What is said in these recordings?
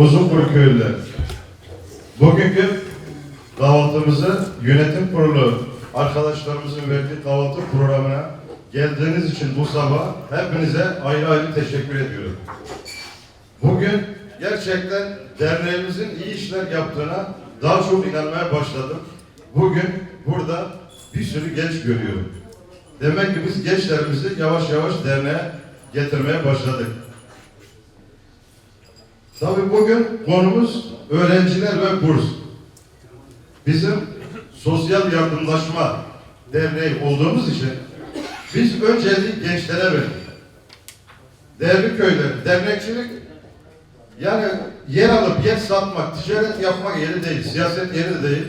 değerli Uzunburnu köylüler. Bugünkü kahvaltımızı yönetim kurulu arkadaşlarımızın verdiği kahvaltı programına geldiğiniz için bu sabah hepinize ayrı ayrı teşekkür ediyorum. Bugün gerçekten derneğimizin iyi işler yaptığına daha çok inanmaya başladım. Bugün burada bir sürü genç görüyorum. Demek ki biz gençlerimizi yavaş yavaş derneğe getirmeye başladık. Tabii bugün konumuz öğrenciler ve burs. Bizim sosyal yardımlaşma derneği olduğumuz için biz önceliği gençlere verdik. Değerli köyler, dernekçilik yani yer alıp yer satmak, ticaret yapmak yeri değil, siyaset yeri de değil.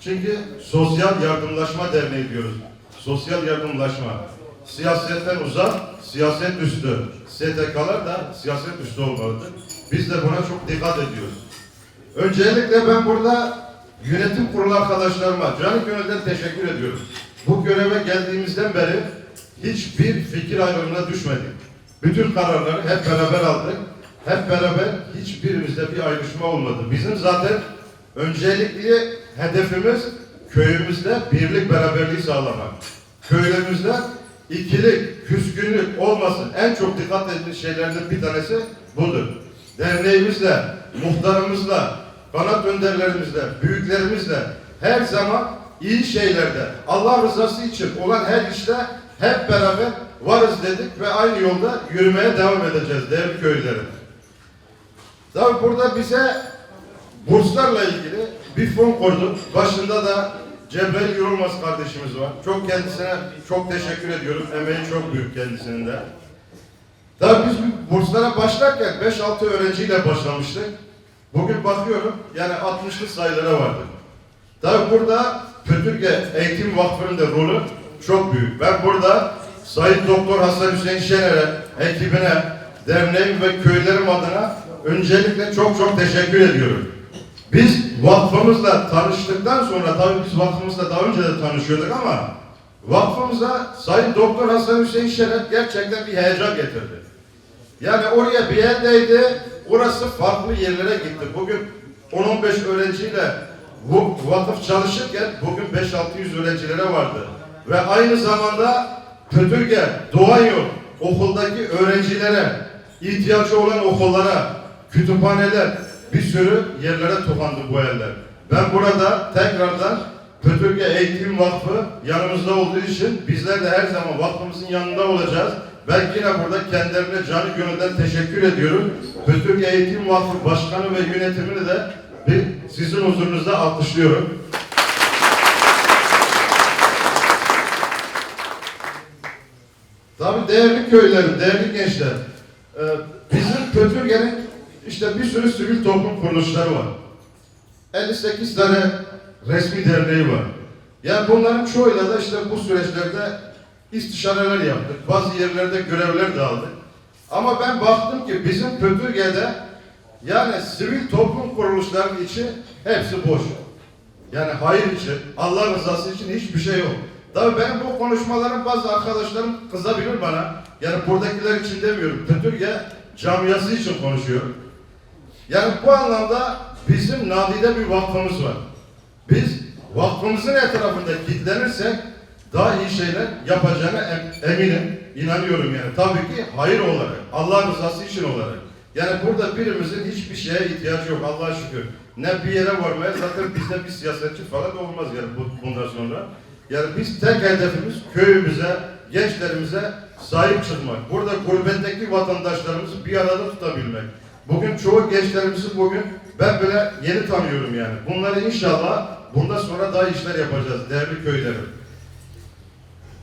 Çünkü sosyal yardımlaşma derneği diyoruz. Sosyal yardımlaşma. Siyasetten uzak, siyaset üstü. STK'lar da siyaset üstü olmalıdır. Biz de buna çok dikkat ediyoruz. Öncelikle ben burada yönetim kurulu arkadaşlarıma canı gönülden teşekkür ediyorum. Bu göreve geldiğimizden beri hiçbir fikir ayrılığına düşmedik. Bütün kararları hep beraber aldık. Hep beraber hiçbirimizde bir ayrışma olmadı. Bizim zaten öncelikli hedefimiz köyümüzde birlik beraberliği sağlamak. Köylerimizde ikilik, küskünlük olmasın. En çok dikkat edilen şeylerden bir tanesi budur. Derneğimizle, muhtarımızla, kanat önderlerimizle, büyüklerimizle her zaman iyi şeylerde, Allah rızası için olan her işte hep beraber varız dedik ve aynı yolda yürümeye devam edeceğiz değerli köylülerim. Tabi burada bize burslarla ilgili bir fon kurduk. Başında da Cebrail Yorulmaz kardeşimiz var. Çok kendisine çok teşekkür ediyorum. Emeği çok büyük kendisinin de. Tabii biz bu burslara başlarken 5-6 öğrenciyle başlamıştık. Bugün bakıyorum yani 60'lı sayılara vardı. Tabii burada Pötürge Eğitim Vakfı'nın da rolü çok büyük. Ben burada Sayın Doktor Hasan Hüseyin Şener'e, ekibine, derneğim ve köylerim adına öncelikle çok çok teşekkür ediyorum. Biz vakfımızla tanıştıktan sonra tabii biz vakfımızla daha önce de tanışıyorduk ama vakfımıza Sayın Doktor Hasan Hüseyin Şener gerçekten bir heyecan getirdi. Yani oraya bir yerdeydi, orası farklı yerlere gitti. Bugün 10-15 öğrenciyle bu vakıf çalışırken bugün 5-600 öğrencilere vardı. Ve aynı zamanda Pötürge, Doğan Yol okuldaki öğrencilere, ihtiyacı olan okullara, kütüphaneler, bir sürü yerlere tokandı bu eller. Ben burada tekrardan Pötürge Eğitim Vakfı yanımızda olduğu için bizler de her zaman vakfımızın yanında olacağız. Ben yine burada kendilerine canı gönülden teşekkür ediyorum. Pötürge Eğitim Vakfı Başkanı ve yönetimini de bir sizin huzurunuzda alkışlıyorum. Tabii değerli köylerim, değerli gençler. e, Bizim Pötürge'nin işte bir sürü sivil toplum kuruluşları var. 58 tane resmi derneği var. Yani bunların çoğuyla da işte bu süreçlerde istişareler yaptık. Bazı yerlerde görevler de aldık. Ama ben baktım ki bizim Pötürge'de yani sivil toplum kuruluşlarının içi hepsi boş. Yani hayır için, Allah rızası için hiçbir şey yok. Tabii benim bu konuşmalarım bazı arkadaşlarım kızabilir bana. Yani buradakiler için demiyorum. Pötürge camiası için konuşuyorum. Yani bu anlamda bizim nadide bir vakfımız var. Biz vakfımızın etrafında kitlenirsek daha iyi şeyler yapacağına em- eminim, inanıyorum yani. Tabii ki hayır olarak, Allah rızası için olarak. Yani burada birimizin hiçbir şeye ihtiyacı yok Allah'a şükür. Ne bir yere varmaya zaten bizde bir siyasetçi falan olmaz yani bu, bundan sonra. Yani biz tek hedefimiz köyümüze, gençlerimize sahip çıkmak. Burada gurbetteki vatandaşlarımızı bir arada tutabilmek. Bugün çoğu gençlerimizi bugün ben bile yeni tanıyorum yani. Bunları inşallah bundan sonra daha işler yapacağız değerli köylerim.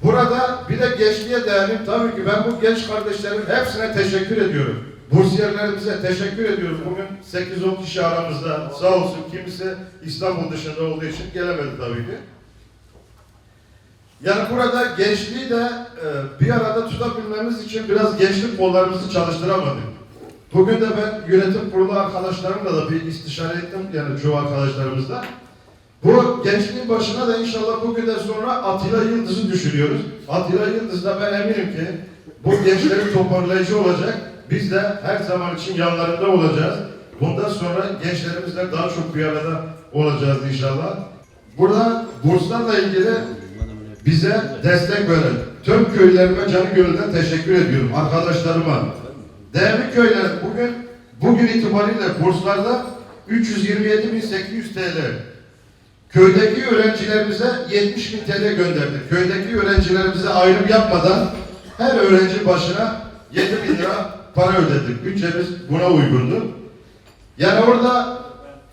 Burada bir de gençliğe değinim. Tabii ki ben bu genç kardeşlerim hepsine teşekkür ediyorum. Bursiyerlerimize teşekkür ediyorum. Bugün 8-10 kişi aramızda sağ olsun kimisi İstanbul dışında olduğu için gelemedi tabii ki. Yani burada gençliği de e, bir arada tutabilmemiz için biraz gençlik kollarımızı çalıştıramadık. Bugün de ben yönetim kurulu arkadaşlarımla da bir istişare ettim yani çoğu arkadaşlarımızla. Bu gençliğin başına da inşallah bugünden sonra Atilla Yıldız'ı düşünüyoruz. Atilla Yıldız da ben eminim ki bu gençlerin toparlayıcı olacak. biz de her zaman için yanlarında olacağız. Bundan sonra gençlerimizle daha çok bir arada olacağız inşallah. Burada burslarla ilgili bize destek veren tüm köylerime canı gönülden teşekkür ediyorum. Arkadaşlarıma. Değerli köyler bugün bugün itibariyle burslarda 327.800 TL Köydeki öğrencilerimize 70 bin TL gönderdik. Köydeki öğrencilerimize ayrım yapmadan her öğrenci başına 7 bin lira para ödedik. Bütçemiz buna uygundu. Yani orada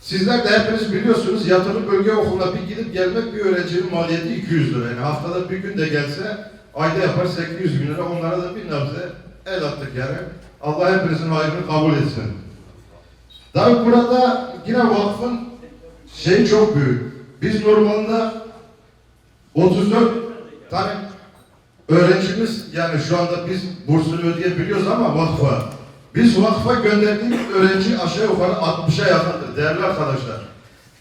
sizler de hepiniz biliyorsunuz yatılı bölge okuluna bir gidip gelmek bir öğrencinin maliyeti 200 lira. Yani haftada bir gün de gelse ayda yapar 800 bin lira. Onlara da bir nebze el attık yani. Allah hepinizin hayrını kabul etsin. Tabii burada yine vakfın şey çok büyük. Biz normalde 34 tane öğrencimiz yani şu anda biz bursunu ödeyebiliyoruz ama vakfa. Biz vakfa gönderdiğimiz öğrenci aşağı yukarı 60'a yakındır değerli arkadaşlar.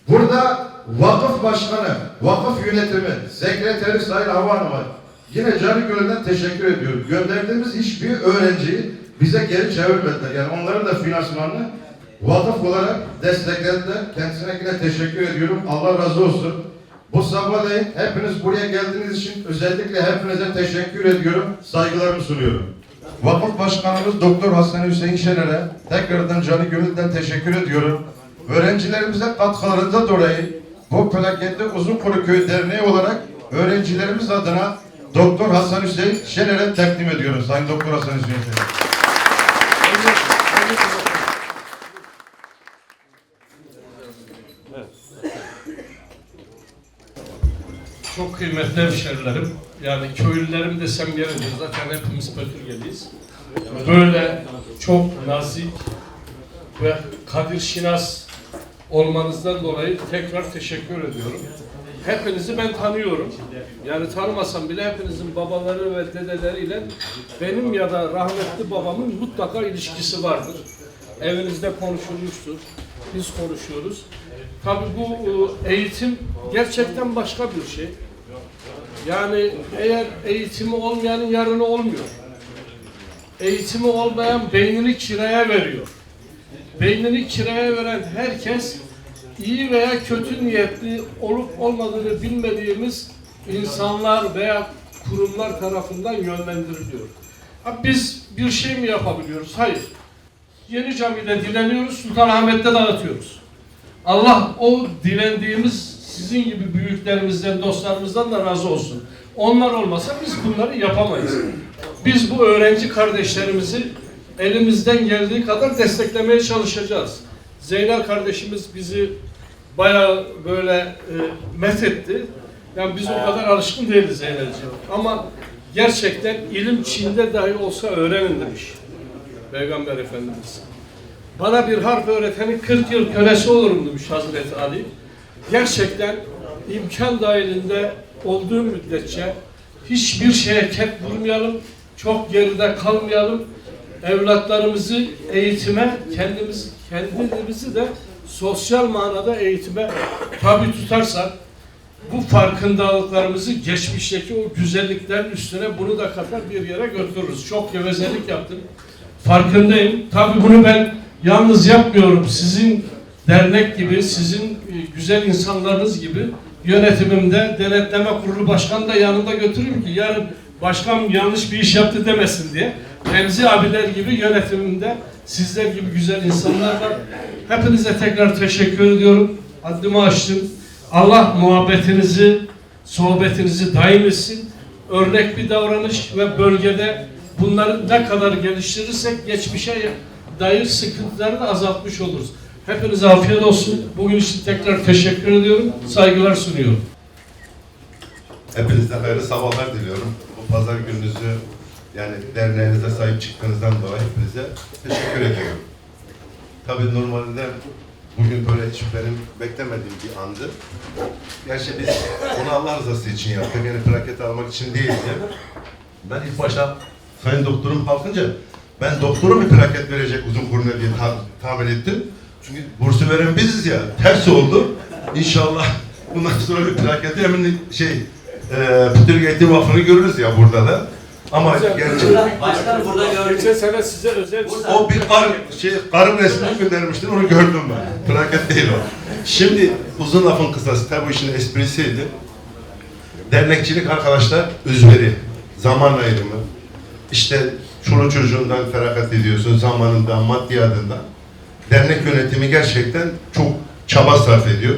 Burada vakıf başkanı, vakıf yönetimi, sekreteri Sayın Hava Hanım'a yine canı gönülden teşekkür ediyorum. Gönderdiğimiz hiçbir öğrenciyi bize geri çevirmediler. Yani onların da finansmanını vakıf olarak desteklediler. Kendisine yine teşekkür ediyorum. Allah razı olsun. Bu sabahleyin hepiniz buraya geldiğiniz için özellikle hepinize teşekkür ediyorum. Saygılarımı sunuyorum. Vakıf Başkanımız Doktor Hasan Hüseyin Şener'e tekrardan canı gönülden teşekkür ediyorum. Öğrencilerimize katkılarından dolayı bu plakette Uzunkuyu Köy Derneği olarak öğrencilerimiz adına Doktor Hasan Hüseyin Şener'e takdim ediyorum. Sayın Doktor Hasan Hüseyin Şener. Çok kıymetli hemşerilerim. Yani köylülerim desem yeridir. Zaten hepimiz Pötürgeliyiz. Böyle çok nazik ve Kadir Şinas olmanızdan dolayı tekrar teşekkür ediyorum. Hepinizi ben tanıyorum. Yani tanımasam bile hepinizin babaları ve dedeleriyle benim ya da rahmetli babamın mutlaka ilişkisi vardır. Evinizde konuşulmuştur. Biz konuşuyoruz. Tabii bu e, eğitim gerçekten başka bir şey. Yani eğer eğitimi olmayanın yarını olmuyor. Eğitimi olmayan beynini kiraya veriyor. Beynini kiraya veren herkes iyi veya kötü niyetli olup olmadığını bilmediğimiz insanlar veya kurumlar tarafından yönlendiriliyor. Biz bir şey mi yapabiliyoruz? Hayır. Yeni camide dileniyoruz, Sultanahmet'te dağıtıyoruz. Allah o dilendiğimiz sizin gibi büyüklerimizden, dostlarımızdan da razı olsun. Onlar olmasa biz bunları yapamayız. Biz bu öğrenci kardeşlerimizi elimizden geldiği kadar desteklemeye çalışacağız. Zeynel kardeşimiz bizi bayağı böyle e, methetti. Yani biz o kadar alışkın değiliz Zeynel'ciğim. Ama gerçekten ilim Çin'de dahi olsa öğrenin demiş. Peygamber Efendimiz. Bana bir harf öğreteni 40 yıl kölesi olurum demiş Hazreti Ali. Gerçekten imkan dahilinde olduğu müddetçe hiçbir şeye ket vurmayalım, çok geride kalmayalım. Evlatlarımızı eğitime, kendimiz kendimizi de sosyal manada eğitime tabi tutarsak bu farkındalıklarımızı geçmişteki o güzelliklerin üstüne bunu da katar bir yere götürürüz. Çok gevezelik yaptım. Farkındayım. Tabii bunu ben yalnız yapmıyorum. Sizin dernek gibi, sizin e, güzel insanlarınız gibi yönetimimde denetleme kurulu başkanı da yanında götüreyim ki yarın başkan yanlış bir iş yaptı demesin diye. Remzi abiler gibi yönetimimde sizler gibi güzel insanlar var. Hepinize tekrar teşekkür ediyorum. Haddimi aştım. Allah muhabbetinizi, sohbetinizi daim etsin. Örnek bir davranış ve bölgede bunları ne kadar geliştirirsek geçmişe dair sıkıntıları da azaltmış oluruz. Hepinize afiyet olsun. Bugün için tekrar teşekkür ediyorum. Saygılar sunuyorum. Hepinize hayırlı sabahlar diliyorum. Bu pazar gününüzü yani derneğinize sahip çıktığınızdan dolayı hepinize teşekkür ediyorum. Tabii normalde bugün böyle hiç benim beklemediğim bir andı. Gerçi biz bunu Allah rızası için yaptık. Yani plaket almak için değildi. Ben ilk başta sayın doktorum kalkınca ben doktorum bir plaket verecek uzun kuruna diye ta- tahmin ettim. Çünkü bursu veren biziz ya. Ters oldu. İnşallah bundan sonra bir plaketi hemen şey e, Pütürk Eğitim Vakfı'nı görürüz ya burada da. Ama Güzel. gerçekten Başkanım burada gördük. Geçen sene size özel o bir kar, şey, karın resmini göndermiştin, onu gördüm ben. Plaket değil o. Şimdi uzun lafın kısası, tabi bu işin esprisiydi. Dernekçilik arkadaşlar özveri, zaman ayrımı. İşte çoluk çocuğundan feragat ediyorsun, zamanından, maddiyatından. Dernek yönetimi gerçekten çok çaba sarf ediyor.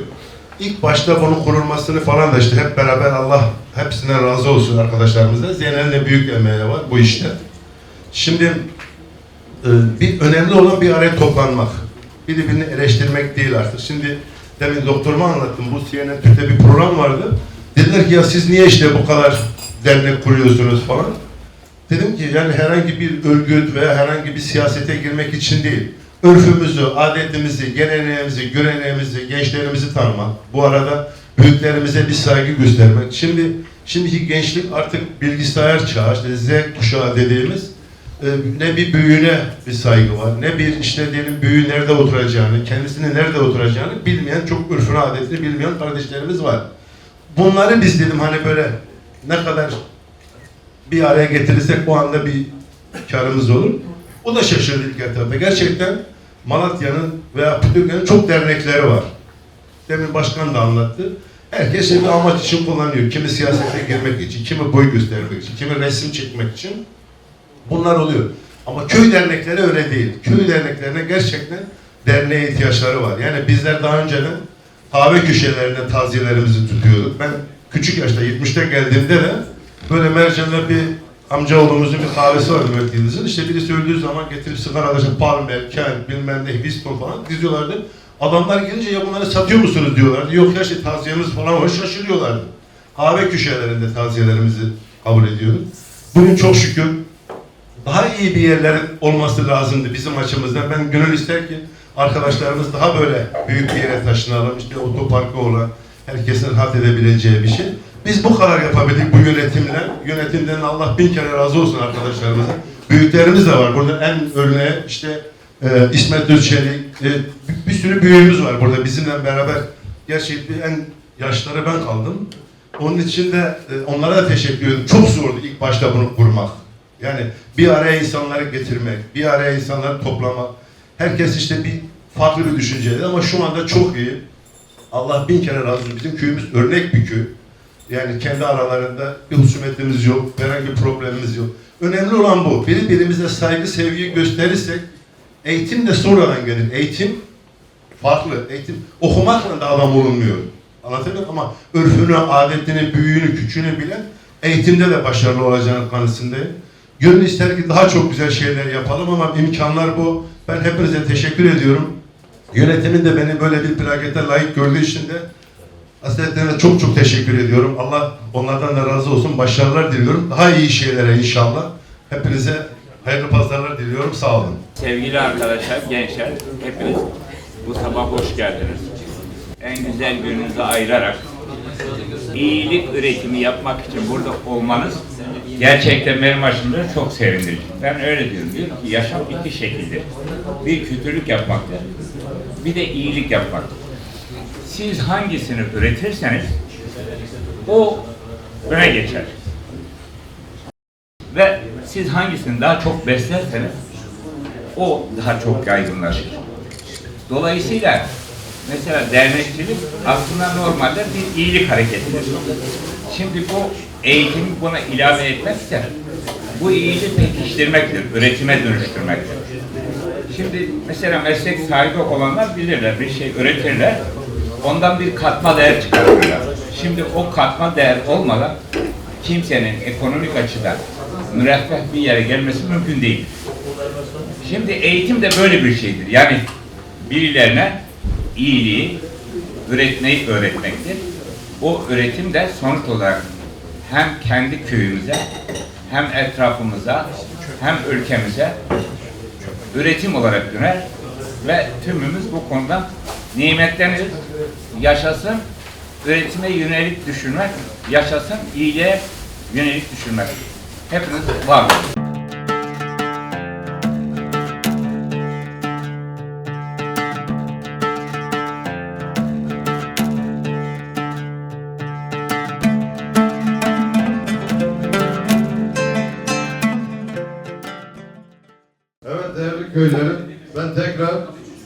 İlk başta bunun kurulmasını falan da işte hep beraber Allah hepsine razı olsun arkadaşlarımıza. Zeynel'in de büyük emeği var bu işte. Şimdi e, bir önemli olan bir araya toplanmak. Birbirini eleştirmek değil artık. Şimdi demin doktoruma anlattım. Bu CNN Türk'te bir program vardı. Dediler ki ya siz niye işte bu kadar dernek kuruyorsunuz falan. Dedim ki yani herhangi bir örgüt veya herhangi bir siyasete girmek için değil. Örfümüzü, adetimizi, geleneğimizi, göreneğimizi, gençlerimizi tanımak. Bu arada büyüklerimize bir saygı göstermek. Şimdi şimdiki gençlik artık bilgisayar çağı, işte Z kuşağı dediğimiz e, ne bir büyüğüne bir saygı var, ne bir işte diyelim büyüğü nerede oturacağını, kendisinin nerede oturacağını bilmeyen, çok örfünü, adetini bilmeyen kardeşlerimiz var. Bunları biz dedim hani böyle ne kadar bir araya getirirsek bu anda bir karımız olur. O da şaşırdı ilk etapta. Gerçekten Malatya'nın veya Pütürge'nin çok dernekleri var. Demin başkan da anlattı. Herkes bir amaç için kullanıyor. Kimi siyasete girmek için, kimi boy göstermek için, kimi resim çekmek için. Bunlar oluyor. Ama köy dernekleri öyle değil. Köy derneklerine gerçekten derneğe ihtiyaçları var. Yani bizler daha önceden kahve köşelerinde taziyelerimizi tutuyorduk. Ben küçük yaşta 70'te geldiğimde de böyle Mercan'da bir amcaoğlumuzun bir kahvesi Mehmet Yıldız'ın. İşte birisi öldüğü zaman getirip sigara arkadaşlar Palmer, Kent, bilmem ne, Winston falan diziyorlardı. Adamlar gelince ya bunları satıyor musunuz diyorlardı. Yok ya işte taziyemiz falan var şaşırıyorlardı. Kahve köşelerinde taziyelerimizi kabul ediyorduk. Bugün çok şükür daha iyi bir yerlerin olması lazımdı bizim açımızdan. Ben gönül ister ki arkadaşlarımız daha böyle büyük bir yere taşınalım. İşte otoparkı olan, herkesin rahat edebileceği bir şey. Biz bu kadar yapabildik bu yönetimle. Yönetimden Allah bin kere razı olsun arkadaşlarımıza. Büyüklerimiz de var. Burada en örneği işte e, İsmet Özçelik, e, bir, sürü büyüğümüz var burada bizimle beraber. Gerçekten en yaşları ben kaldım. Onun için de e, onlara da teşekkür ediyorum. Çok zordu ilk başta bunu kurmak. Yani bir araya insanları getirmek, bir araya insanları toplamak. Herkes işte bir farklı bir düşünceydi ama şu anda çok iyi. Allah bin kere razı olsun. Bizim köyümüz örnek bir köy. Yani kendi aralarında bir husumetimiz yok, herhangi bir problemimiz yok. Önemli olan bu. Birbirimize saygı, sevgi gösterirsek eğitim de sonradan gelir. Eğitim farklı. Eğitim okumakla da adam olunmuyor. Anlatabiliyor muyum? Ama örfünü, adetini, büyüğünü, küçüğünü bilen eğitimde de başarılı olacağını kanısındayım. Gönül ister ki daha çok güzel şeyler yapalım ama imkanlar bu. Ben hepinize teşekkür ediyorum. Yönetimin de beni böyle bir plakete layık gördüğü için de Hasretlerine çok çok teşekkür ediyorum. Allah onlardan da razı olsun. Başarılar diliyorum. Daha iyi şeylere inşallah. Hepinize hayırlı pazarlar diliyorum. Sağ olun. Sevgili arkadaşlar, gençler, hepiniz bu sabah hoş geldiniz. En güzel gününüzü ayırarak iyilik üretimi yapmak için burada olmanız gerçekten benim açımdan çok sevindirici. Ben öyle diyorum. Diyorum ki yaşam iki şekildir. Bir kötülük yapmaktır, bir de iyilik yapmaktır. Siz hangisini üretirseniz o öne geçer. Ve siz hangisini daha çok beslerseniz o daha çok yaygınlaşır. Dolayısıyla mesela dernekçilik aslında normalde bir iyilik hareketidir. Şimdi bu eğitimi buna ilave etmekse bu iyiliği pekiştirmektir, üretime dönüştürmektir. Şimdi mesela meslek sahibi olanlar bilirler, bir şey üretirler, ondan bir katma değer çıkartırlar. Şimdi o katma değer olmadan kimsenin ekonomik açıdan müreffeh bir yere gelmesi mümkün değil. Şimdi eğitim de böyle bir şeydir. Yani birilerine iyiliği, üretmeyi öğretmektir. O üretim de sonuç olarak hem kendi köyümüze, hem etrafımıza, hem ülkemize üretim olarak döner ve tümümüz bu konuda nimetlenir yaşasın üretime yönelik düşünmek, yaşasın iyiliğe yönelik düşünmek. Hepiniz var olun. Evet değerli köylerim, ben tekrar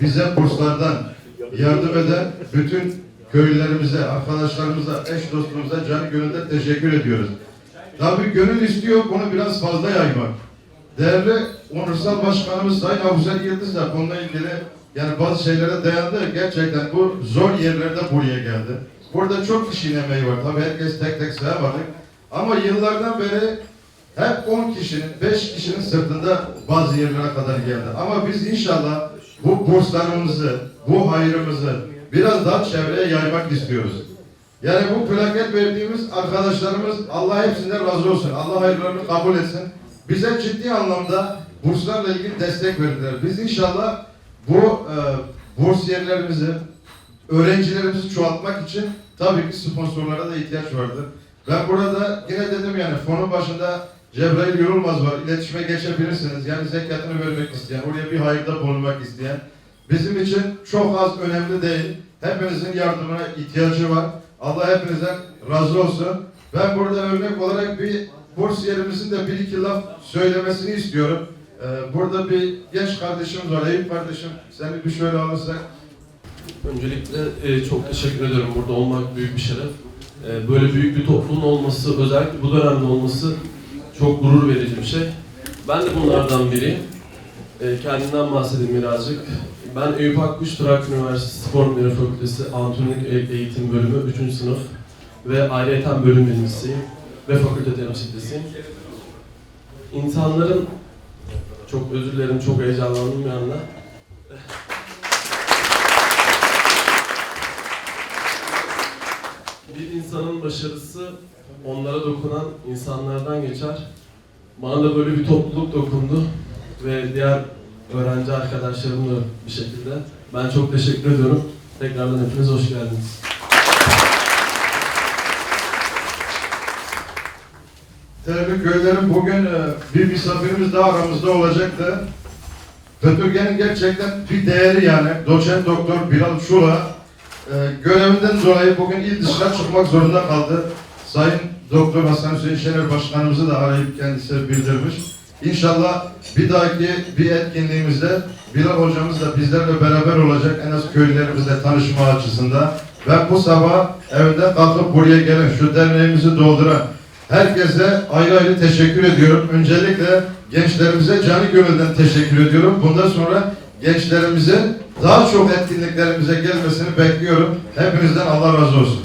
bize burslardan yardım eden bütün köylülerimize, arkadaşlarımıza, eş dostumuza can gönülden teşekkür ediyoruz. Tabii gönül istiyor bunu biraz fazla yaymak. Değerli Onursal Başkanımız Sayın Abuzer Yıldız da konuyla ilgili yani bazı şeylere dayandı. Gerçekten bu zor yerlerde buraya geldi. Burada çok kişinin emeği var. Tabii herkes tek tek sayamadık. Ama yıllardan beri hep 10 kişinin, 5 kişinin sırtında bazı yerlere kadar geldi. Ama biz inşallah bu burslarımızı, bu hayrımızı biraz daha çevreye yaymak istiyoruz. Yani bu plaket verdiğimiz arkadaşlarımız Allah hepsinden razı olsun. Allah hayırlarını kabul etsin. Bize ciddi anlamda burslarla ilgili destek verdiler. Biz inşallah bu e, bursiyerlerimizi, öğrencilerimizi çoğaltmak için tabii ki sponsorlara da ihtiyaç vardır. Ben burada yine dedim yani fonun başında Cebrail Yorulmaz var. İletişime geçebilirsiniz. Yani zekatını vermek isteyen, oraya bir hayırda bulunmak isteyen. Bizim için çok az önemli değil. Hepinizin yardımına ihtiyacı var. Allah hepinizden razı olsun. Ben burada örnek olarak bir bursiyerimizin de bir iki laf söylemesini istiyorum. Ee, burada bir genç kardeşimiz var. Eyüp kardeşim seni bir şöyle alırsak. Öncelikle e, çok teşekkür ediyorum. Burada olmak büyük bir şeref. E, böyle büyük bir topluluğun olması, özellikle bu dönemde olması çok gurur verici bir şey. Ben de bunlardan biriyim. E, kendimden bahsedeyim birazcık. Ben Eyüp Akkuş Trak Üniversitesi Spor Bilimleri Fakültesi Anatolik Eğitim Bölümü 3. sınıf ve ayrıyeten bölüm birincisiyim ve fakülte temsilcisiyim. İnsanların çok özür dilerim, çok heyecanlandım bir anda. Bir insanın başarısı onlara dokunan insanlardan geçer. Bana da böyle bir topluluk dokundu ve diğer öğrenci arkadaşlarım da bir şekilde. Ben çok teşekkür ediyorum. Tekrardan hepiniz hoş geldiniz. Değerli köylerim bugün e, bir misafirimiz daha aramızda olacaktı. Fötürgenin gerçekten bir değeri yani. Doçent Doktor Bilal Şula e, görevinden dolayı bugün il dışına çıkmak zorunda kaldı. Sayın Doktor Hasan Hüseyin Şener Başkanımızı da arayıp kendisi bildirmiş. İnşallah bir dahaki bir etkinliğimizde Bilal hocamız da bizlerle beraber olacak en az köylülerimizle tanışma açısından. Ben bu sabah evinden kalkıp buraya gelen şu derneğimizi dolduran Herkese ayrı ayrı teşekkür ediyorum. Öncelikle gençlerimize canı gönülden teşekkür ediyorum. Bundan sonra gençlerimizin daha çok etkinliklerimize gelmesini bekliyorum. Hepinizden Allah razı olsun.